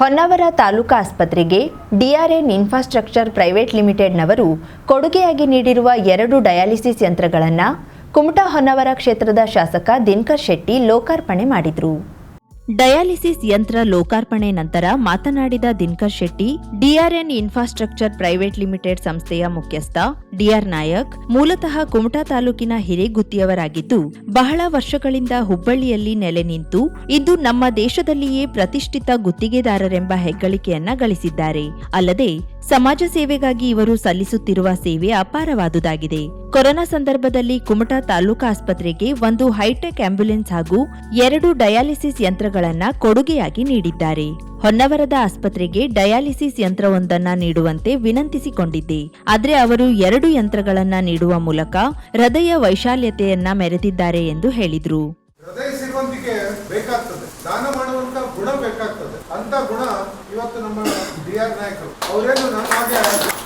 ಹೊನ್ನಾವರ ತಾಲೂಕಾ ಆಸ್ಪತ್ರೆಗೆ ಡಿಆರ್ಎನ್ infrastructure private ಲಿಮಿಟೆಡ್ನವರು ಕೊಡುಗೆಯಾಗಿ ನೀಡಿರುವ ಎರಡು ಡಯಾಲಿಸಿಸ್ ಯಂತ್ರಗಳನ್ನು ಕುಮಟಾ ಹೊನ್ನಾವರ ಕ್ಷೇತ್ರದ ಶಾಸಕ ದಿನಕರ್ ಶೆಟ್ಟಿ ಲೋಕಾರ್ಪಣೆ ಮಾಡಿದರು. ಡಯಾಲಿಸಿಸ್ ಯಂತ್ರ ಲೋಕಾರ್ಪಣೆ ನಂತರ ಮಾತನಾಡಿದ Dinakar Shetty, DRN infrastructure private limited ಸಂಸ್ಥೆಯ ಮುಖ್ಯಸ್ಥ ಡಿಆರ್ ನಾಯಕ್ ಮೂಲತಃ ಕುಮಟಾ ತಾಲೂಕಿನ ಹಿರೇಗುತ್ತಿಯವರಾಗಿದ್ದು, ಬಹಳ ವರ್ಷಗಳಿಂದ ಹುಬ್ಬಳ್ಳಿಯಲ್ಲಿ ನೆಲೆ ನಿಂತು, ಇಂದು ನಮ್ಮ ದೇಶದಲ್ಲಿಯೇ ಪ್ರತಿಷ್ಠಿತ ಗುತ್ತಿಗೆದಾರರೆಂಬ ಹೆಗ್ಗಳಿಕೆಯನ್ನ ಗಳಿಸಿದ್ದಾರೆ. ಅಲ್ಲದೆ, ಸಮಾಜ ಸೇವೆಗಾಗಿ ಇವರು ಸಲ್ಲಿಸುತ್ತಿರುವ ಸೇವೆ ಅಪಾರವಾದುದಾಗಿದೆ. ಕೊರೋನಾ ಸಂದರ್ಭದಲ್ಲಿ ಕುಮಟಾ ತಾಲೂಕು ಆಸ್ಪತ್ರೆಗೆ ಒಂದು ಹೈಟೆಕ್ ಆಂಬ್ಯುಲೆನ್ಸ್ ಹಾಗೂ ಎರಡು ಡಯಾಲಿಸಿಸ್ ಯಂತ್ರಗಳನ್ನ ಕೊಡುಗೆಯಾಗಿ ನೀಡಿದ್ದಾರೆ. ಹೊನ್ನವರದ ಆಸ್ಪತ್ರೆಗೆ ಡಯಾಲಿಸಿಸ್ ಯಂತ್ರವೊಂದನ್ನ ನೀಡುವಂತೆ ವಿನಂತಿಸಿಕೊಂಡಿದ್ದೆ. ಆದರೆ ಅವರು ಎರಡು ಯಂತ್ರಗಳನ್ನ ನೀಡುವ ಮೂಲಕ ಹೃದಯ ವೈಶಾಲ್ಯತೆಯನ್ನ ಮೆರೆದಿದ್ದಾರೆ ಎಂದು ಹೇಳಿದ್ರು. ಹೃದಯ ಸಿಗುವಂತಿಗೆ ಬೇಕಾಗ್ತದೆ. ದಾನ ಮಾಡುವಂತ ಗುಣ ಬೇಕಾಗ್ತದೆ. ಅಂತ ಗುಣ ಇವತ್ತು ನಮ್ಮ ಡಿ ಆರ್ ನಾಯಕರು. ಅವರೇನು ನಮ್ಮ ಹಾಗೆ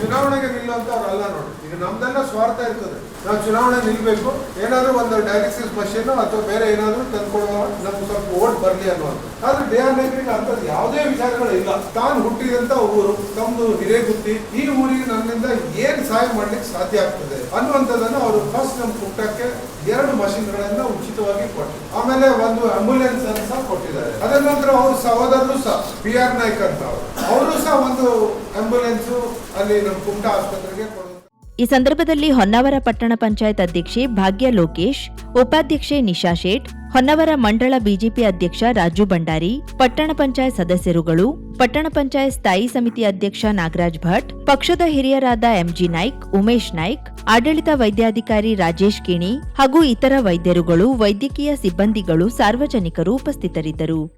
ಚುನಾವಣೆಗೆ ನಿಲ್ಲುವಂತವ್ರಲ್ಲ ನೋಡಿ. ಈಗ ನಮ್ದೆಲ್ಲ ಸ್ವಾರ್ಥ ಇರ್ತದೆ. ನಾವು ಚುನಾವಣೆ ನಿಲ್ಬೇಕು. ಏನಾದ್ರೂ ಒಂದು ಡಯಾಲಿಸಿಸ್ ಮಷೀನ್ ಅಥವಾ ಬೇರೆ ಏನಾದ್ರೂ ತಂದ್ಕೊಡುವ ನಮ್ಗೆ ಸ್ವಲ್ಪ ಓಟ್ ಬರಲಿ ಅನ್ನೋದು ಆದ್ರೆ ಡಿ ಆರ್ ನಾಯ್ಕರಿಗೆ ಅಂತ ಯಾವುದೇ ವಿಚಾರಗಳು ಇಲ್ಲ ತಾನು ಹುಟ್ಟಿದಂತ ಊರು, ತಮ್ಮದು ಹಿರೇಗುತ್ತಿ, ಈ ಊರಿಗೆ ನನ್ನಿಂದ ಏನ್ ಸಹಾಯ ಮಾಡ್ಲಿಕ್ಕೆ ಸಾಧ್ಯ ಆಗ್ತದೆ ಅನ್ನುವಂಥದ್ದನ್ನ ಅವರು ಫಸ್ಟ್ ನಮ್ಮ ಪುಟ್ಟಕ್ಕೆ ಎರಡು ಮಷಿನ್ಗಳನ್ನ ಉಚಿತವಾಗಿ ಕೊಟ್ಟರು ಆಮೇಲೆ ಒಂದು ಆಂಬುಲೆನ್ಸ್ ಅನ್ನು ಸಹ ಕೊಟ್ಟಿದ್ದಾರೆ. ಅದರ ನಂತರ ಅವ್ರ ಸಹೋದರರು ಸಹ ಪಿ ಆರ್ ನಾಯ್ಕ್ ಅಂತ ಅವರು. ಸಹ ಒಂದು ಆಂಬುಲೆನ್ಸ್ ಅಲ್ಲಿ ನಮ್ಮ ಕುಮಟಾ ಆಸ್ಪತ್ರೆಗೆ ಈ ಸಂದರ್ಭದಲ್ಲಿ ಹೊನ್ನಾವರ ಪಟ್ಟಣ ಪಂಚಾಯತ್ ಅಧ್ಯಕ್ಷೆ ಭಾಗ್ಯ ಲೋಕೇಶ್, ಉಪಾಧ್ಯಕ್ಷೆ ನಿಶಾ ಶೇಟ್ ಹೊನ್ನಾವರ ಮಂಡಳ ಬಿಜೆಪಿ ಅಧ್ಯಕ್ಷ ರಾಜು ಭಂಡಾರಿ, ಪಟ್ಟಣ ಪಂಚಾಯತ್ ಸದಸ್ಯರುಗಳು, ಪಟ್ಟಣ ಪಂಚಾಯತ್ ಸ್ಥಾಯಿ ಸಮಿತಿ ಅಧ್ಯಕ್ಷ ನಾಗರಾಜ್ ಭಟ್, ಪಕ್ಷದ ಹಿರಿಯರಾದ ಎಂಜಿ ನಾಯ್ಕ್, ಉಮೇಶ್ ನಾಯ್ಕ್, ಆಡಳಿತ ವೈದ್ಯಾಧಿಕಾರಿ ರಾಜೇಶ್ ಕಿಣಿ ಹಾಗೂ ಇತರ ವೈದ್ಯರುಗಳು, ವೈದ್ಯಕೀಯ ಸಿಬ್ಬಂದಿಗಳು, ಸಾರ್ವಜನಿಕರು ಉಪಸ್ಥಿತರಿದ್ದರು.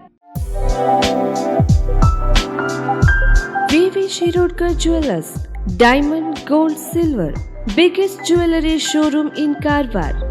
VV Shirudkar Jewelers Diamond, Gold, Silver. Biggest jewelry showroom in Karwar.